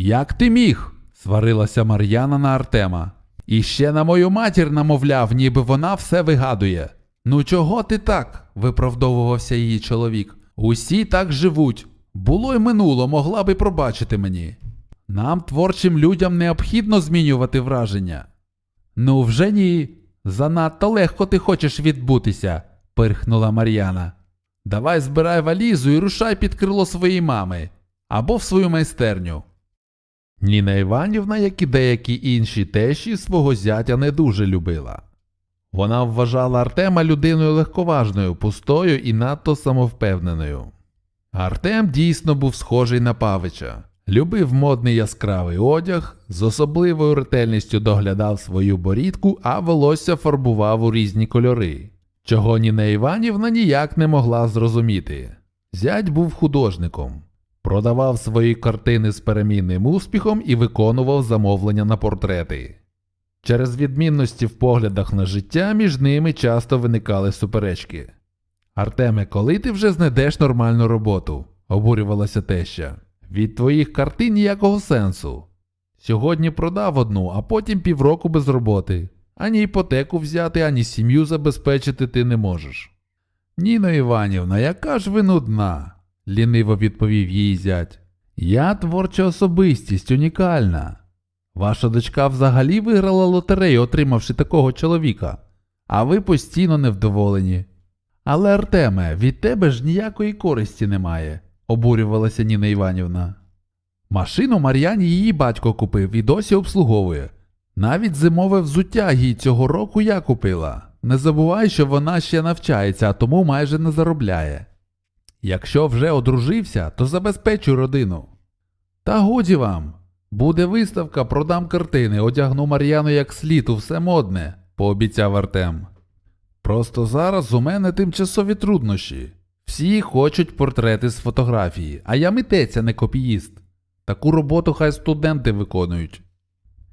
Як ти міг? сварилася Мар'яна на Артема. І ще на мою матір намовляв, ніби вона все вигадує. Ну чого ти так? виправдовувався її чоловік. Усі так живуть. Було й минуло, могла би пробачити мені. Нам, творчим людям, необхідно змінювати враження. Ну, вже ні. Занадто легко ти хочеш відбутися, пирхнула Мар'яна. Давай збирай валізу і рушай під крило своєї мами або в свою майстерню. Ніна Іванівна, як і деякі інші тещі, свого зятя не дуже любила. Вона вважала Артема людиною легковажною, пустою і надто самовпевненою. Артем дійсно був схожий на Павича, любив модний яскравий одяг, з особливою ретельністю доглядав свою борідку, а волосся фарбував у різні кольори, чого Ніна Іванівна ніяк не могла зрозуміти. Зять був художником, продавав свої картини з перемінним успіхом і виконував замовлення на портрети. Через відмінності в поглядах на життя між ними часто виникали суперечки. Артеме, коли ти вже знайдеш нормальну роботу? обурювалася теща. Від твоїх картин ніякого сенсу. Сьогодні продав одну, а потім півроку без роботи. Ані іпотеку взяти, ані сім'ю забезпечити ти не можеш. Ніно Іванівна, яка ж ви нудна, ліниво відповів їй зять. Я творча особистість, унікальна. Ваша дочка взагалі виграла лотерею, отримавши такого чоловіка, а ви постійно невдоволені. Але, Артеме, від тебе ж ніякої користі немає, обурювалася Ніна Іванівна. Машину Мар'яні її батько купив і досі обслуговує. Навіть зимове взуття їй цього року я купила. Не забувай, що вона ще навчається, а тому майже не заробляє. Якщо вже одружився, то забезпечуй родину. Та годі вам. Буде виставка, продам картини, одягну Мар'яну як слід у все модне, пообіцяв Артем. Просто зараз у мене тимчасові труднощі. Всі хочуть портрети з фотографії, а я митець, а не копіїст. Таку роботу хай студенти виконують.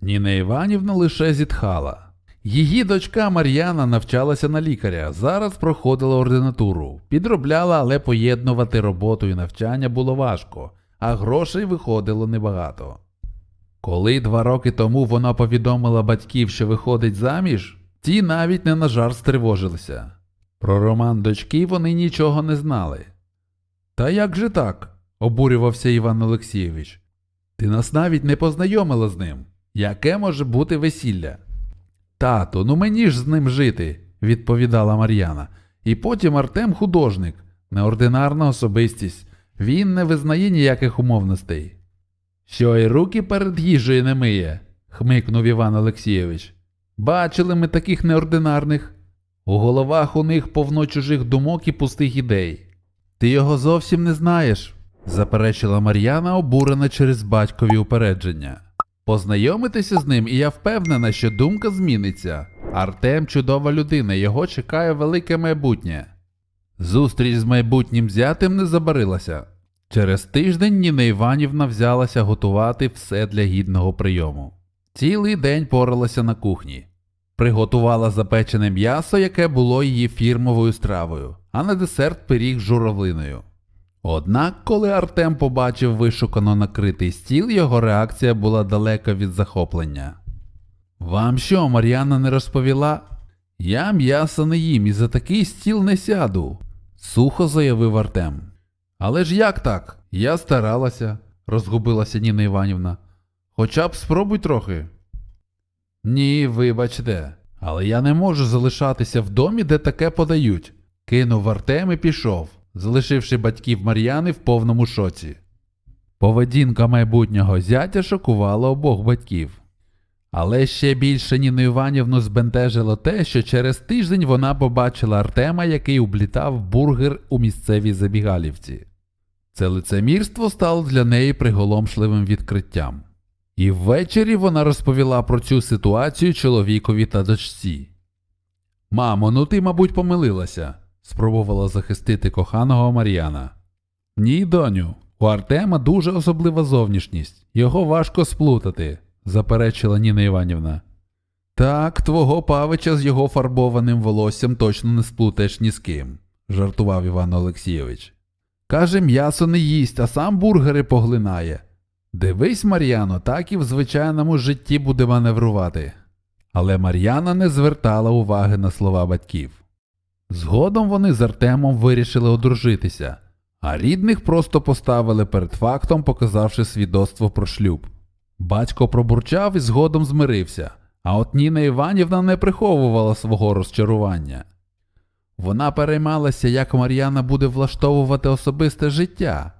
Ніна Іванівна лише зітхала. Її дочка Мар'яна навчалася на лікаря, зараз проходила ординатуру, підробляла, але поєднувати роботу і навчання було важко, а грошей виходило небагато. Коли два роки тому вона повідомила батьків, що виходить заміж, ті навіть не на жарт стривожилися. Про роман дочки вони нічого не знали. Та як же так? обурювався Іван Олексійович. Ти нас навіть не познайомила з ним. Яке може бути весілля? Тату, ну мені ж з ним жити, відповідала Мар'яна. І потім Артем художник, неординарна особистість. Він не визнає ніяких умовностей. Що й руки перед їжею не миє, хмикнув Іван Олексійович. Бачили ми таких неординарних. У головах у них повно чужих думок і пустих ідей. Ти його зовсім не знаєш, заперечила Мар'яна, обурена через батькові упередження. Познайомитися з ним, і я впевнена, що думка зміниться. Артем чудова людина, його чекає велике майбутнє. Зустріч з майбутнім зятем не забарилася. Через тиждень Ніна Іванівна взялася готувати все для гідного прийому. Цілий день поралася на кухні. Приготувала запечене м'ясо, яке було її фірмовою стравою, а на десерт пиріг з журавлиною. Однак, коли Артем побачив вишукано накритий стіл, його реакція була далека від захоплення. Вам що, Мар'яна не розповіла? Я м'ясо не їм і за такий стіл не сяду, сухо заявив Артем. Але ж як так? Я старалася, розгубилася Ніна Іванівна. Хоча б спробуй трохи. Ні, вибачте, але я не можу залишатися в домі, де таке подають. Кинув Артем і пішов, залишивши батьків Мар'яни в повному шоці. Поведінка майбутнього зятя шокувала обох батьків. Але ще більше Ніну Іванівну збентежило те, що через тиждень вона побачила Артема, який облітав бургер у місцевій забігалівці. Це лицемірство стало для неї приголомшливим відкриттям. І ввечері вона розповіла про цю ситуацію чоловікові та дочці. Мамо, ну ти, мабуть, помилилася, спробувала захистити коханого Мар'яна. Ні, доню, у Артема дуже особлива зовнішність, його важко сплутати, заперечила Ніна Іванівна. Так, твого павича з його фарбованим волоссям точно не сплутаєш ні з ким, жартував Іван Олексійович. Каже, м'ясо не їсть, а сам бургери поглинає. Дивись, Мар'яно, так і в звичайному житті буде маневрувати. Але Мар'яна не звертала уваги на слова батьків. Згодом вони з Артемом вирішили одружитися, а рідних просто поставили перед фактом, показавши свідоцтво про шлюб. Батько пробурчав і згодом змирився, а от Ніна Іванівна не приховувала свого розчарування. Вона переймалася, як Мар'яна буде влаштовувати особисте життя,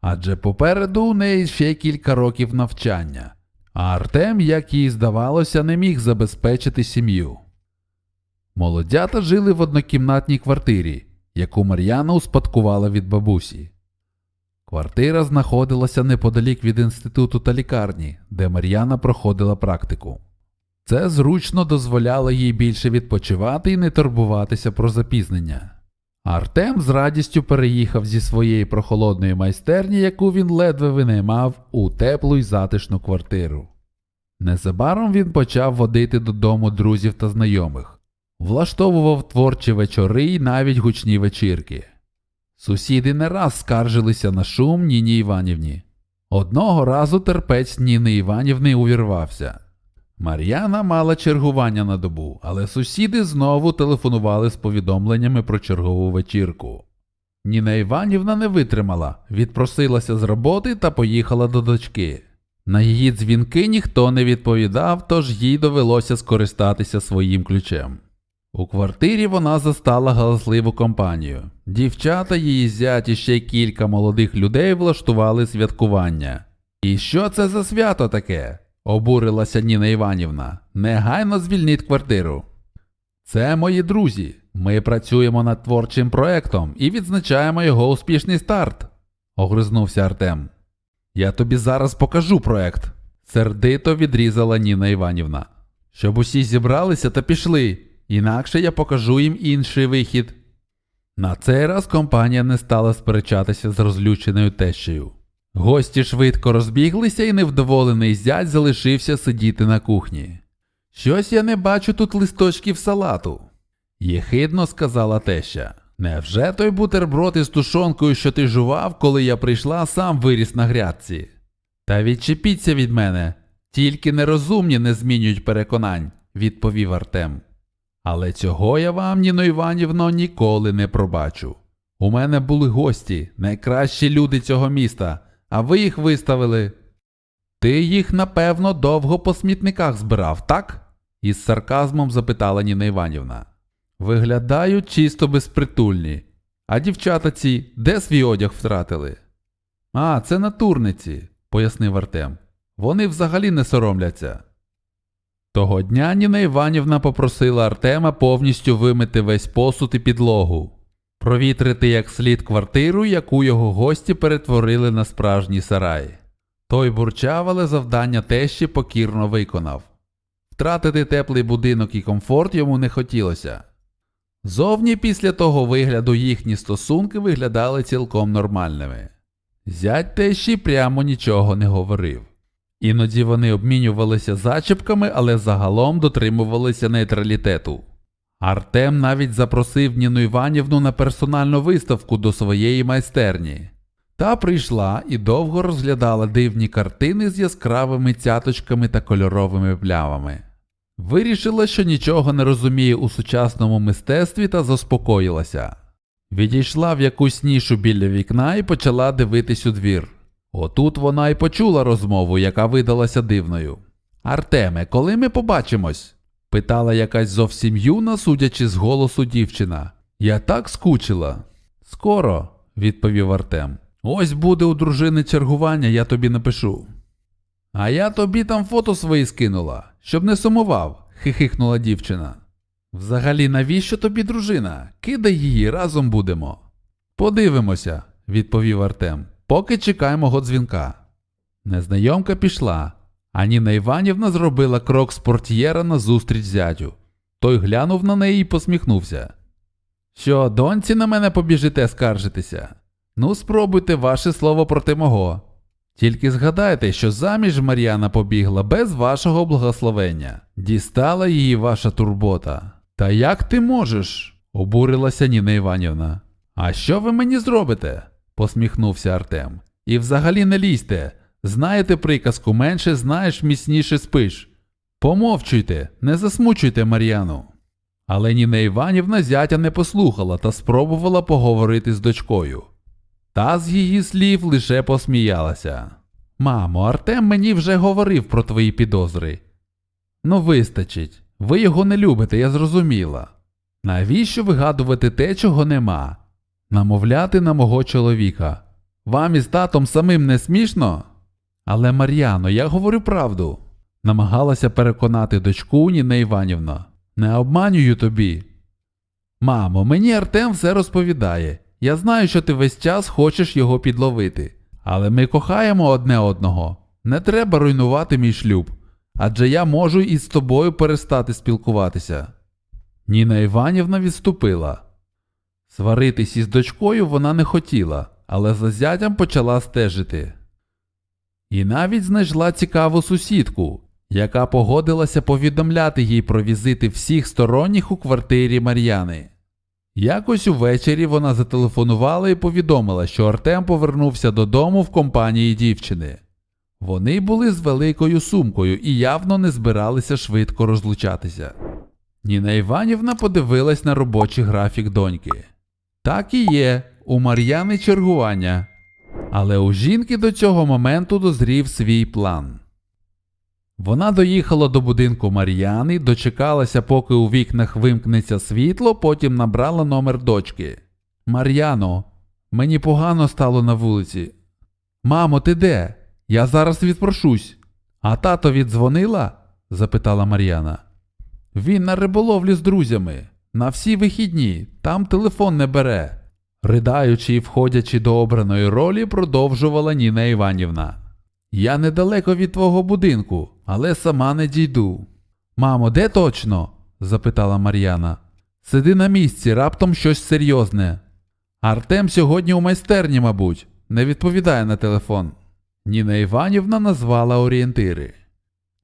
адже попереду у неї ще кілька років навчання, а Артем, як їй здавалося, не міг забезпечити сім'ю. Молодята жили в однокімнатній квартирі, яку Мар'яна успадкувала від бабусі. Квартира знаходилася неподалік від інституту та лікарні, де Мар'яна проходила практику. Це зручно дозволяло їй більше відпочивати і не турбуватися про запізнення. Артем з радістю переїхав зі своєї прохолодної майстерні, яку він ледве винаймав, у теплу й затишну квартиру. Незабаром він почав водити додому друзів та знайомих, влаштовував творчі вечори й навіть гучні вечірки. Сусіди не раз скаржилися на шум Ніні Іванівні. Одного разу терпець Ніни Іванівни увірвався. Мар'яна мала чергування на добу, але сусіди знову телефонували з повідомленнями про чергову вечірку. Ніна Іванівна не витримала, відпросилася з роботи та поїхала до дочки. На її дзвінки ніхто не відповідав, тож їй довелося скористатися своїм ключем. У квартирі вона застала галасливу компанію. Дівчата, її зять і ще кілька молодих людей влаштували святкування. І що це за свято таке? обурилася Ніна Іванівна. Негайно звільніть квартиру. Це мої друзі. Ми працюємо над творчим проектом і відзначаємо його успішний старт, огризнувся Артем. Я тобі зараз покажу проект, сердито відрізала Ніна Іванівна. Щоб усі зібралися та пішли, інакше я покажу їм інший вихід. На цей раз компанія не стала сперечатися з розлюченою тещею. Гості швидко розбіглися, і невдоволений зять залишився сидіти на кухні. Щось я не бачу тут листочків салату. Єхидно сказала теща. Невже той бутерброд із тушонкою, що ти жував, коли я прийшла, сам виріс на грядці? Та відчепіться від мене, тільки нерозумні не змінюють переконань, відповів Артем. Але цього я вам, Ніно Іванівно, ніколи не пробачу. У мене були гості, найкращі люди цього міста, а ви їх виставили. Ти їх, напевно, довго по смітниках збирав, так? із сарказмом запитала Ніна Іванівна. Виглядають чисто безпритульні. А дівчата ці де свій одяг втратили? А, це натурниці, пояснив Артем. Вони взагалі не соромляться. Того дня Ніна Іванівна попросила Артема повністю вимити весь посуд і підлогу, провітрити як слід квартиру, яку його гості перетворили на справжній сарай. Той бурчав, але завдання тещі покірно виконав. Втратити теплий будинок і комфорт йому не хотілося. Зовні після того вигляду їхні стосунки виглядали цілком нормальними. Зять тещі прямо нічого не говорив. Іноді вони обмінювалися зачіпками, але загалом дотримувалися нейтралітету. Артем навіть запросив Ніну Іванівну на персональну виставку до своєї майстерні. Та прийшла і довго розглядала дивні картини з яскравими цяточками та кольоровими плявами. Вирішила, що нічого не розуміє у сучасному мистецтві та заспокоїлася. Відійшла в якусь нішу біля вікна і почала дивитись у двір. Отут вона й почула розмову, яка видалася дивною. Артеме, коли ми побачимось? питала якась зовсім юна, судячи з голосу дівчина. Я так скучила. Скоро, відповів Артем. Ось буде у дружини чергування, я тобі напишу. А я тобі там фото свої скинула, щоб не сумував, хихикнула дівчина. Взагалі, навіщо тобі дружина? Кидай її, разом будемо. Подивимося, відповів Артем, поки чекаємо мого дзвінка. Незнайомка пішла, а Ніна Іванівна зробила крок з портьєра назустріч зятю. Той глянув на неї і посміхнувся. Що, доньці на мене побіжите скаржитися? Ну, спробуйте ваше слово проти мого. Тільки згадайте, що заміж Мар'яна побігла без вашого благословення. Дістала її ваша турбота. Та як ти можеш? обурилася Ніна Іванівна. А що ви мені зробите? Посміхнувся Артем. І взагалі не лізьте. Знаєте приказку менше знаєш, міцніше спиш. Помовчуйте, не засмучуйте Мар'яну. Але Ніна Іванівна зятя не послухала та спробувала поговорити з дочкою. Та з її слів лише посміялася. Мамо, Артем мені вже говорив про твої підозри. Ну, вистачить. Ви його не любите, я зрозуміла. Навіщо вигадувати те, чого нема? Намовляти на мого чоловіка. Вам із татом самим не смішно? Але Мар'яно, я говорю правду. Намагалася переконати дочку Ніна Іванівна. Не обманюю тобі. Мамо, мені Артем все розповідає. Я знаю, що ти весь час хочеш його підловити. Але ми кохаємо одне одного. Не треба руйнувати мій шлюб. Адже я можу із тобою перестати спілкуватися. Ніна Іванівна відступила. Сваритись із дочкою вона не хотіла, але за зятям почала стежити. І навіть знайшла цікаву сусідку, яка погодилася повідомляти їй про візити всіх сторонніх у квартирі Мар'яни. Якось увечері вона зателефонувала і повідомила, що Артем повернувся додому в компанії дівчини. Вони були з великою сумкою і явно не збиралися швидко розлучатися. Ніна Іванівна подивилась на робочий графік доньки. Так і є, у Мар'яни чергування. Але у жінки до цього моменту дозрів свій план. Вона доїхала до будинку Мар'яни, дочекалася, поки у вікнах вимкнеться світло, потім набрала номер дочки. Мар'яно, мені погано стало на вулиці. Мамо, ти де? Я зараз відпрошусь. А тато віддзвонила? запитала Мар'яна. Він на риболовлі з друзями. На всі вихідні, там телефон не бере. Ридаючи і входячи до обраної ролі, продовжувала Ніна Іванівна. Я недалеко від твого будинку, але сама не дійду. Мамо, де точно? запитала Мар'яна. Сиди на місці, раптом щось серйозне. Артем сьогодні у майстерні, мабуть, не відповідає на телефон. Ніна Іванівна назвала орієнтири.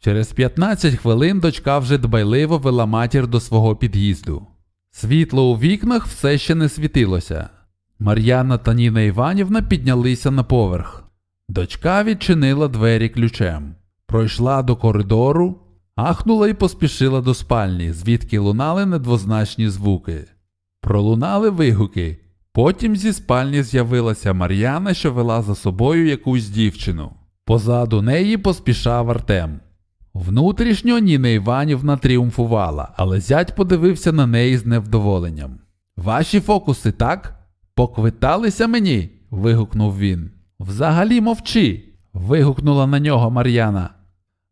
Через 15 хвилин дочка вже дбайливо вела матір до свого під'їзду. Світло у вікнах все ще не світилося. Мар'яна та Ніна Іванівна піднялися на поверх. Дочка відчинила двері ключем, пройшла до коридору, ахнула і поспішила до спальні, звідки лунали недвозначні звуки. Пролунали вигуки. Потім зі спальні з'явилася Мар'яна, що вела за собою якусь дівчину. Позаду неї поспішав Артем. Внутрішньо Ніна Іванівна тріумфувала, але зять подивився на неї з невдоволенням. Ваші фокуси, так? Поквиталися мені? вигукнув він. Взагалі мовчи. вигукнула на нього Мар'яна.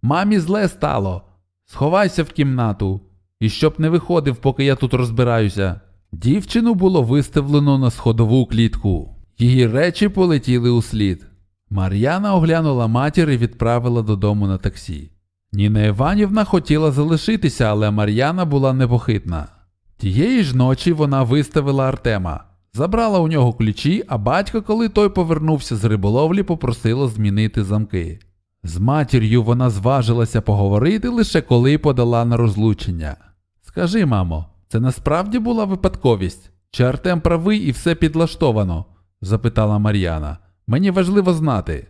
Мамі зле стало. Сховайся в кімнату. І щоб не виходив, поки я тут розбираюся. Дівчину було виставлено на сходову клітку. Її речі полетіли у слід. Мар'яна оглянула матір і відправила додому на таксі. Ніна Іванівна хотіла залишитися, але Мар'яна була непохитна. Тієї ж ночі вона виставила Артема, забрала у нього ключі, а батько, коли той повернувся з риболовлі, попросила змінити замки. З матір'ю вона зважилася поговорити лише коли подала на розлучення. Скажи, мамо, це насправді була випадковість? Чи Артем правий і все підлаштовано? запитала Мар'яна. Мені важливо знати.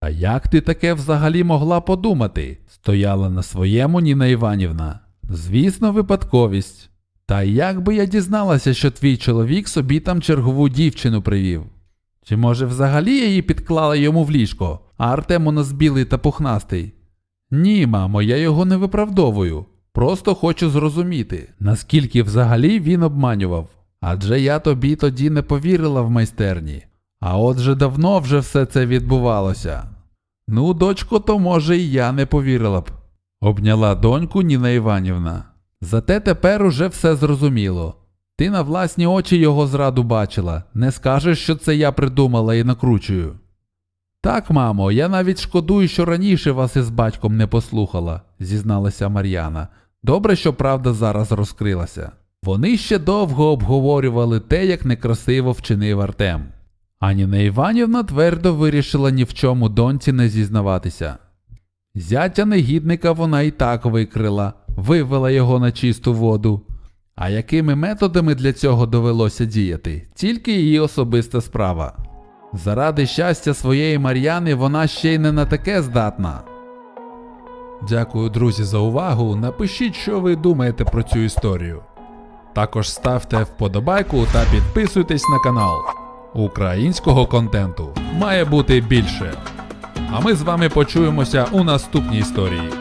А як ти таке взагалі могла подумати? стояла на своєму Ніна Іванівна. Звісно, випадковість. Та як би я дізналася, що твій чоловік собі там чергову дівчину привів? Чи може взагалі я її підклала йому в ліжко, а Артем у нас білий та пухнастий? Ні, мамо, я його не виправдовую. Просто хочу зрозуміти, наскільки взагалі він обманював. Адже я тобі тоді не повірила в майстерні. А отже давно вже все це відбувалося. Ну, дочко, то може і я не повірила б, обняла доньку Ніна Іванівна. Зате тепер уже все зрозуміло. Ти на власні очі його зраду бачила, не скажеш, що це я придумала і накручую. Так, мамо, я навіть шкодую, що раніше вас із батьком не послухала, зізналася Мар'яна. Добре, що правда зараз розкрилася. Вони ще довго обговорювали те, як некрасиво вчинив Артем. Аніна Іванівна твердо вирішила ні в чому доньці не зізнаватися. Зятя негідника вона і так викрила, вивела його на чисту воду. А якими методами для цього довелося діяти, тільки її особиста справа. Заради щастя своєї Мар'яни вона ще й не на таке здатна. Дякую, друзі, за увагу. Напишіть, що ви думаєте про цю історію. Також ставте вподобайку та підписуйтесь на канал. Українського контенту має бути більше. А ми з вами почуємося у наступній історії.